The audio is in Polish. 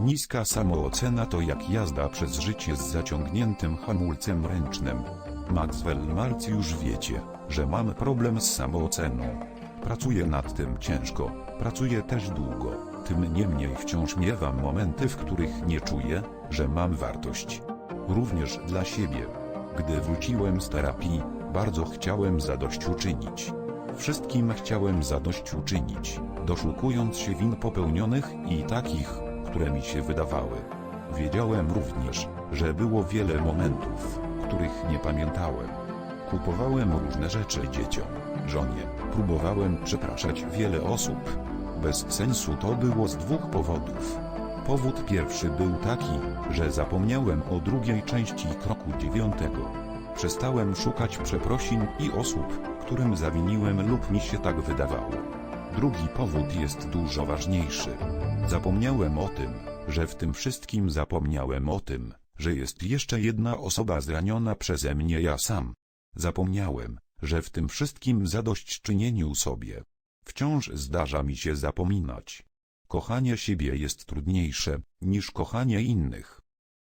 Niska samoocena to jak jazda przez życie z zaciągniętym hamulcem ręcznym. Maxwell Maltz już wiecie, że mam problem z samooceną. Pracuję nad tym ciężko, pracuję też długo, tym niemniej wciąż miewam momenty, w których nie czuję, że mam wartość. Również dla siebie. Gdy wróciłem z terapii, bardzo chciałem zadośćuczynić. Wszystkim chciałem zadośćuczynić, doszukując się win popełnionych i takich, które mi się wydawały. Wiedziałem również, że było wiele momentów, których nie pamiętałem. Kupowałem różne rzeczy dzieciom, żonie, próbowałem przepraszać wiele osób. Bez sensu to było z dwóch powodów. Powód pierwszy był taki, że zapomniałem o drugiej części kroku dziewiątego. Przestałem szukać przeprosin i osób, którym zawiniłem lub mi się tak wydawało. Drugi powód jest dużo ważniejszy. Zapomniałem o tym, że w tym wszystkim zapomniałem o tym, że jest jeszcze jedna osoba zraniona przeze mnie ja sam. Zapomniałem, że w tym wszystkim zadośćczynieniu sobie. Wciąż zdarza mi się zapominać. Kochanie siebie jest trudniejsze, niż kochanie innych.